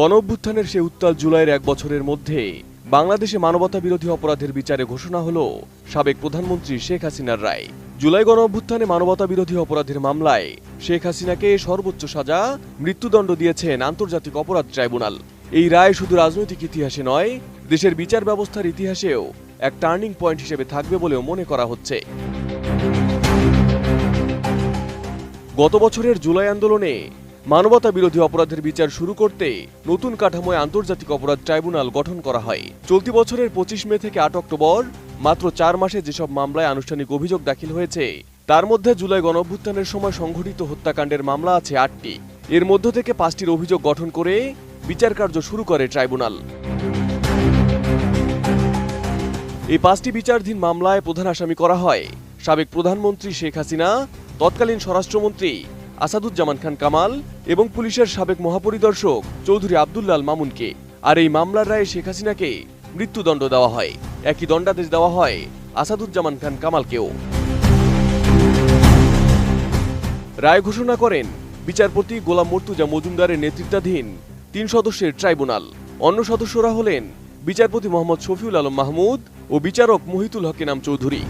গণ অভ্যুত্থানের সে উত্তাল জুলাইয়ের এক বছরের মধ্যে বাংলাদেশে মানবতা বিরোধী অপরাধের বিচারে ঘোষণা হল সাবেক প্রধানমন্ত্রী শেখ হাসিনার রায়। জুলাই গণ অভ্যুত্থানে মানবতা বিরোধী অপরাধের মামলায় শেখ হাসিনাকে সর্বোচ্চ সাজা, মৃত্যুদণ্ড দিয়েছেন আন্তর্জাতিক অপরাধ ট্রাইব্যুনাল। এই রায় শুধু রাজনৈতিক ইতিহাসে নয়, দেশের বিচার ব্যবস্থার ইতিহাসেও এক টার্নিং পয়েন্ট হিসেবে থাকবে বলেও মনে করা হচ্ছে। গত বছরের জুলাই আন্দোলনে মানবতা বিরোধী অপরাধের বিচার শুরু করতে নতুন কাঠামোয় আন্তর্জাতিক অপরাধ ট্রাইব্যুনাল গঠন করা হয়। চলতি বছরের পঁচিশ মে থেকে আট অক্টোবর, মাত্র চার মাসে যেসব মামলায় আনুষ্ঠানিক অভিযোগ দাখিল হয়েছে, তার মধ্যে জুলাই গণঅভ্যুত্থানের সময় সংঘটিত হত্যাকাণ্ডের মামলা আছে আটটি। এর মধ্য থেকে পাঁচটির অভিযোগ গঠন করে বিচার কার্য শুরু করে ট্রাইব্যুনাল। এই পাঁচটি বিচারাধীন মামলায় প্রধান আসামি করা হয় সাবেক প্রধানমন্ত্রী শেখ হাসিনা, তৎকালীন স্বরাষ্ট্রমন্ত্রী আসাদুজ্জামান খান কামাল এবং পুলিশের সাবেক মহাপরিদর্শক চৌধুরী আবদুল্লাল মামুনকে। আর এই মামলার রায়ে শেখ হাসিনাকে মৃত্যুদণ্ড দেওয়া হয়। একই দণ্ডাদেশ দেওয়া হয় আসাদুজ্জামান খান কামালকেও। রায় ঘোষণা করেন, বিচারপতি গোলাম মর্তুজা মজুমদারের নেতৃত্বাধীন তিন সদস্যের ট্রাইব্যুনাল। অন্য সদস্যরা হলেন বিচারপতি মোহাম্মদ শফিউল আলম মাহমুদ ও বিচারক মহিতুল হকিনাম চৌধুরী।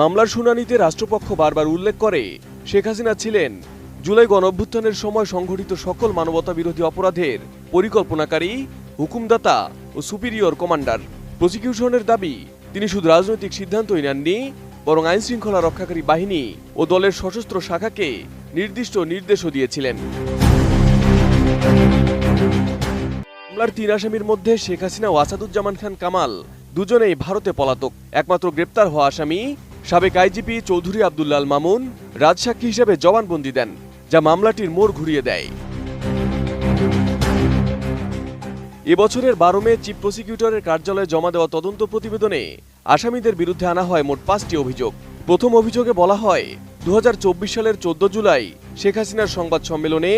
মামলার শুনানিতে রাষ্ট্রপক্ষ বারবার উল্লেখ করে, শেখ হাসিনা ছিলেন জুলাই গণঅভ্যুত্থানের সময় সংঘটিত সকল মানবতা বিরোধী অপরাধের পরিকল্পনাকারী, হুকুমদাতা ও সুপিরিয়র কমান্ডার। প্রসিকিউশনের দাবি, তিনি শুধু রাজনৈতিক সিদ্ধান্তই নেননি, বরং আইন শৃঙ্খলা রক্ষাকারী বাহিনী ও দলের সশস্ত্র শাখাকে নির্দিষ্ট নির্দেশও দিয়েছিলেন। মামলার তিন আসামির মধ্যে শেখ হাসিনা ও আসাদুজ্জামান খান কামাল দুজনেই ভারতে পলাতক। একমাত্র গ্রেপ্তার হওয়া আসামি সাবেক আইজিপি চৌধুরী আবদুল্লাল মামুন রাজসাক্ষী হিসেবে জবানবন্দি দেন, যা মামলাটির মোড় ঘুরিয়ে দেয়। এবছরের বারো মে চিফ প্রসিকিউটরের কার্যালয়ে জমা দেওয়া তদন্ত প্রতিবেদনে আসামিদের বিরুদ্ধে আনা হয় মোট পাঁচটি অভিযোগ। প্রথম অভিযোগে বলা হয় দু হাজার চব্বিশ সালের চোদ্দ জুলাই শেখ হাসিনার সংবাদ সম্মেলনে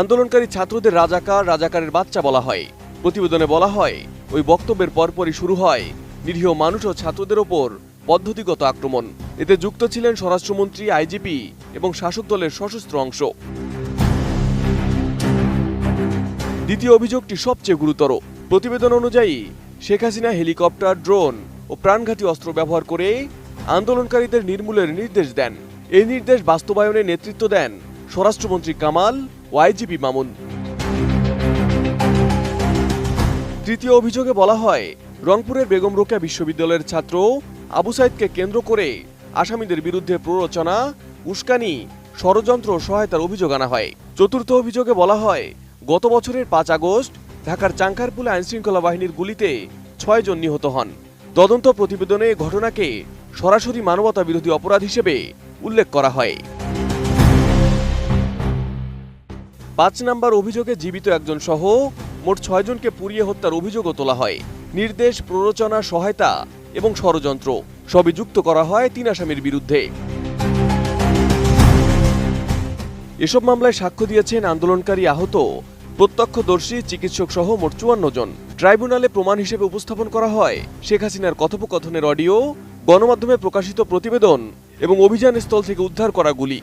আন্দোলনকারী ছাত্রদের রাজাকার, রাজাকারের বাচ্চা বলা হয়। প্রতিবেদনে বলা হয়, ওই বক্তব্যের পরপরই শুরু হয় নিরীহ মানুষ ও ছাত্রদের ওপর পদ্ধতিগত আক্রমণ। এতে যুক্ত ছিলেন স্বরাষ্ট্রমন্ত্রী, আইজিপি এবং শাসক দলের সশস্ত্র অংশ। দ্বিতীয় অভিযোগটি সবচেয়ে গুরুতর। প্রতিবেদন অনুযায়ী, শেখ হাসিনা হেলিকপ্টার, ড্রোন ও প্রাণঘাতী অস্ত্র ব্যবহার করে আন্দোলনকারীদের নির্মূলের নির্দেশ দেন। এই নির্দেশ বাস্তবায়নে নেতৃত্ব দেন স্বরাষ্ট্রমন্ত্রী কামাল ও আইজিপি মামুন। তৃতীয় অভিযোগে বলা হয়, রংপুরের বেগম রোকেয়া বিশ্ববিদ্যালয়ের ছাত্র আবু সাইদকে কেন্দ্র করে আসামিদের বিরুদ্ধে প্ররোচনা, উস্কানি, ষড়যন্ত্র সহায়তার অভিযোগ আনা হয়। চতুর্থ অভিযোগে বলা হয়, গত বছরের পাঁচ আগস্ট ঢাকার চাঙ্কারপুলে আইনশৃঙ্খলা বাহিনীর গুলিতে ছয় জন নিহত হন। তদন্ত প্রতিবেদনে ঘটনাকে সরাসরি মানবতা বিরোধী অপরাধ হিসেবে উল্লেখ করা হয়। পাঁচ নাম্বার অভিযোগে জীবিত একজন সহ মোট ছয়জনকে পুড়িয়ে হত্যার অভিযোগও তোলা হয়। নির্দেশ, প্ররোচনা, সহায়তা এবং ষড়যন্ত্র। সবই যুক্ত করা হয় তিন আসামির বিরুদ্ধে। এসব মামলায় সাক্ষ্য দিয়েছেন আন্দোলনকারী আহত, প্রত্যক্ষদর্শী, চিকিৎসক সহ মোট চুয়ান্ন জন। ট্রাইব্যুনালে প্রমাণ হিসেবে উপস্থাপন করা হয় শেখ হাসিনার কথোপকথনের অডিও, গণমাধ্যমে প্রকাশিত প্রতিবেদন এবং অভিযান স্থল থেকে উদ্ধার করা গুলি।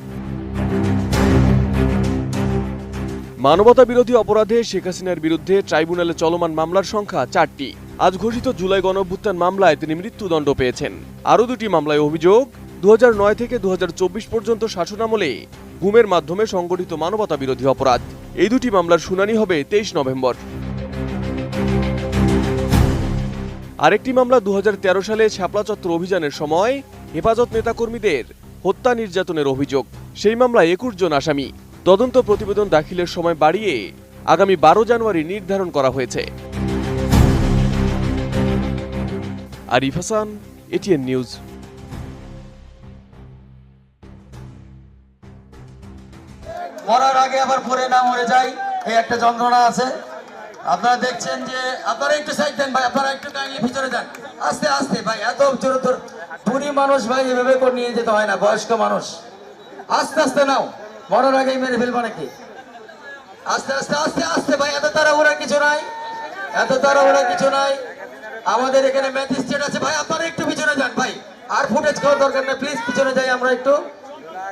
মানবতা বিরোধী অপরাধে শেখ হাসিনার বিরুদ্ধে ট্রাইব্যুনালে চলমান মামলার সংখ্যা চারটি। আজ ঘোষিত জুলাই গণঅভ্যুত্থান মামলায় তিনি মৃত্যুদণ্ড পেয়েছেন। আরও দুটি মামলায় অভিযোগ দু হাজার নয় থেকে দু হাজার চব্বিশ পর্যন্ত শাসনামলে গুমের মাধ্যমে সংগঠিত মানবতা বিরোধী অপরাধ। এই দুটি মামলার শুনানি হবে তেইশ নভেম্বর। আরেকটি মামলা দু হাজার তেরো সালে শাপলা চত্বর অভিযানের সময় হেফাজত নেতাকর্মীদের হত্যা নির্যাতনের অভিযোগ। সেই মামলায় একুশ জন আসামি। তদন্ত প্রতিবেদন দাখিলের সময় বাড়িয়ে আগামী বারো জানুয়ারি নির্ধারণ করা হয়েছে। Arif Hasan, ATN news. মরার আগে আবার পরে না মরে যাই, এই একটা যন্ত্রণা আছে। আপনারা দেখছেন যে, আপনারা একটু সাইড দেন ভাই, আপনারা একটু কাইন্ডলি ভিতরে যান। আস্তে আস্তে ভাই, এত জোরে তোর বুড়ি মানুষ ভাই, এভাবে করে নিয়ে যেতে হয় না, বয়স্ক মানুষ। আস্তে আস্তে নাও। মরার আগেই মেরে ফেলব নাকি? আস্তে আস্তে আস্তে আস্তে ভাই, এত তারা তাড়াহুড়া কিছু নাই। এত তারা তাড়াহুড়া কিছু নাই। আমাদের এখানে ম্যাজিস্ট্রেট আছে। ভাই, আপনারা একটু পিছনে যান ভাই। আর ফুটেজ খাওয়ার দরকার নেই। প্লিজ পিছনে যাই আমরা একটু।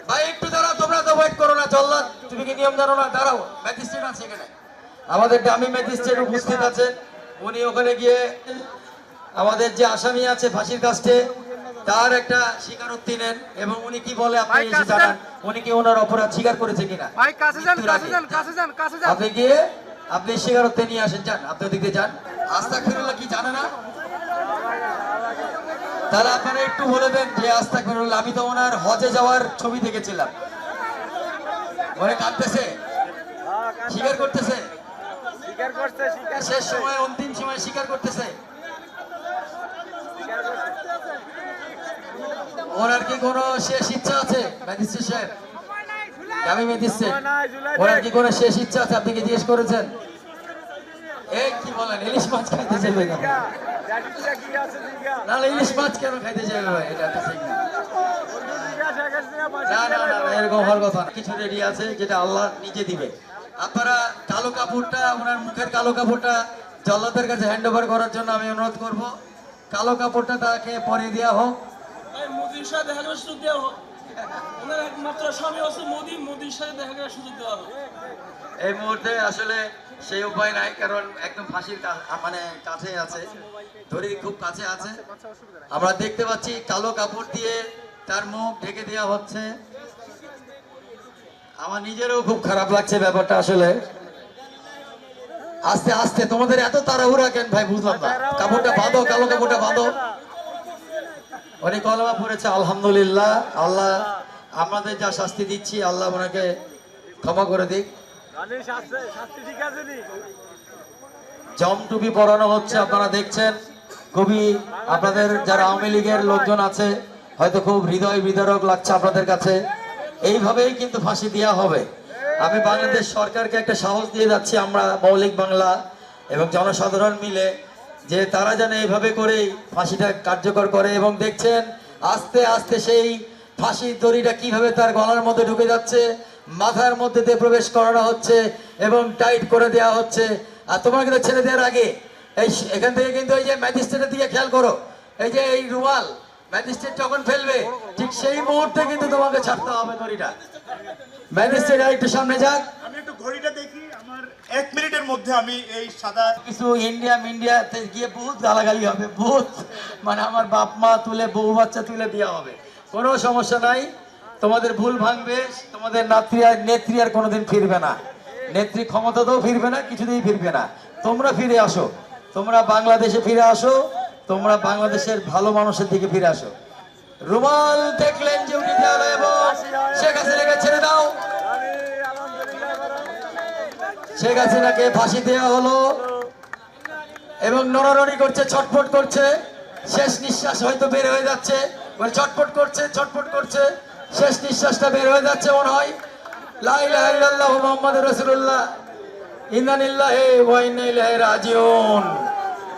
ভাই, একটু দাঁড়াও, তোমরা তো ওয়েট করো না, চল তুমি কি নিয়ম জানো না? দাঁড়াও ম্যাজিস্ট্রেট আছে এখানে। আমাদের ডামি ম্যাজিস্ট্রেট উপস্থিত আছেন উনি ওখানে গিয়ে আমাদের যে আসামি আছে ফাঁসির কাস্টে তার একটা স্বীকারোক্তি নেন এবং উনি কি বলে আপনি এসে জানান উনি কি ওনার অপরাধ স্বীকার করেছে কিনা? ভাই কাছে যান কাছে যান কাছে যান কাছে যান। আপনি গিয়ে আপনি স্বীকারোক্তি নিয়ে আসেন যান। আপনি ওদিকে যান। আস্তা ফেরুল্লাহ কি জানে না? তাহলে আপনারা একটু বলে দেন যে আস্তা ফেরুল্লাহ আমি তো ওনার হজে যাওয়ার ছবি দেখেছিলাম। মনে কাঁদতেছে? স্বীকার করতেছে? স্বীকার স্বীকার শেষ সময় অন্তিম সময় স্বীকার করতেছে? ওনার কি কোনো শেষ ইচ্ছা আছে? ম্যাজিস্ট্রেট সাহেব? আমি ম্যাজিস্ট্রেট। ওনার কি কোনো শেষ ইচ্ছা আছে? আপনি কি জিজ্ঞেস করেছেন? এই কি বলেন ইলিশ মাছ খাইতে চাইবে কেন? নাহলে ইলিশ মাছ কেন খাইতে চাইবে ভাই? এটা তো ঠিক না না না না না, এরকম হওয়ার কথা কিছু রেডি আছে যেটা আল্লাহ নিজে দিবে। আপনারা কালো কাপড়টা ওনার মুখের কালো কাপড়টা জল্লাদের কাছে হ্যান্ড ওভার করার জন্য আমি অনুরোধ করব। কালো কাপড়টা তাকে পরিয়ে দেওয়া হোক। এই মুহূর্তে আসলে সেই উপায় নাই, কারণ একদম ফাঁসির মানে আছে। ধরি খুব কাছে আছে। আমরা দেখতে পাচ্ছি কালো কাপড় দিয়ে তার মুখ ঢেকে দেওয়া হচ্ছে। আমার নিজেরও খুব খারাপ লাগছে ব্যাপারটা আসলে। আস্তে আস্তে, তোমাদের এত তাড়াহুড়া কেন ভাই? বুঝলাম না। কাপড়টা বাঁধো, কালো কাপড়টা বাঁধো। অনেক কলমা পড়েছে আলহামদুলিল্লাহ। আল্লাহ আমাদের যা শাস্তি দিচ্ছি আল্লাহ ওনাকে ক্ষমা করে দিক। রানী শাস্তি শাস্তি ঠিক আছে নি? জম টুপি পরানো হচ্ছে আপনারা দেখছেন। খুবই আপনাদের যারা আওয়ামী লীগের লোকজন আছে হয়তো খুব হৃদয় বিদারক লাগছে আপনাদের কাছে। এইভাবেই কিন্তু ফাঁসি দেওয়া হবে। আমি বাংলাদেশ সরকারকে একটা সাহস দিয়ে যাচ্ছি আমরা মৌলিক বাংলা এবং জনসাধারণ মিলে যে তারা যেন এইভাবে করেই ফাঁসিটা কার্যকর করে এবং দেখছেন আস্তে আস্তে সেই ফাঁসির দড়িটা কীভাবে তার গলার মধ্যে ঢুকে যাচ্ছে, মাথার মধ্যে দিয়ে প্রবেশ করানো হচ্ছে এবং টাইট করে দেওয়া হচ্ছে। আর তোমার কিন্তু ছেড়ে দেওয়ার আগে, এই এখান থেকে কিন্তু এই যে ম্যাজিস্ট্রেটের দিকে খেয়াল করো, এই যে এই রুমাল ম্যাজিস্ট্রেট যখন ফেলবে ঠিক সেই মুহূর্তে কিন্তু তোমাকে ছাড়তে হবে দড়িটা ম্যাজিস্ট্রেট একটু সামনে যাক। আমি একটু ঘড়িটা দেখি আমার এক মিনিটের মধ্যে আমি এই সাদা কিছু ইন্ডিয়া ইন্ডিয়াতে গিয়ে বহুত গালাগালি হবে বহুত। মানে আমার বাপ মা তুলে বউ বাচ্চা তুলে দেওয়া হবে। কোনো সমস্যা নাই। তোমাদের ভুল ভাঙবে তোমাদের নাত্রী আর নেত্রী আর কোনোদিন ফিরবে না। নেত্রী ক্ষমতাতেও ফিরবে না কিছুতেই ফিরবে না। তোমরা ফিরে আসো। তোমরা বাংলাদেশে ফিরে আসো। তোমরা বাংলাদেশের ভালো মানুষের দিকে ফিরে আসো। রুমাল দেখলেন যে উঠে গেল এবং শেখ হাসিনাকে ছেড়ে দাও। শেখ হাসিনাকে ফাঁসি দেওয়া হলো এবং নড়ানড়ি করছে, ছটফট করছে। শেষ নিঃশ্বাস হয়তো বের হয়ে যাচ্ছে। মানে ছটফট করছে ছটফট করছে। শেষ নিঃশ্বাসটা বের হয়ে যাচ্ছে মনে হয়। লা ইলাহা ইল্লাল্লাহ মুহাম্মাদুর রাসূলুল্লাহ। ইন্না লিল্লাহি ওয়া ইন্না ইলাইহি রাজিউন।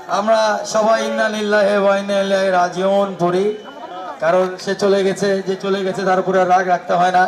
আমরা সবাই ইন্না লিল্লাহি ওয়া ইন্না ইলাইহি রাজিউন পড়ি। কারণ সে চলে গেছে, যে চলে গেছে তার উপরে রাগ রাখতে হয় না।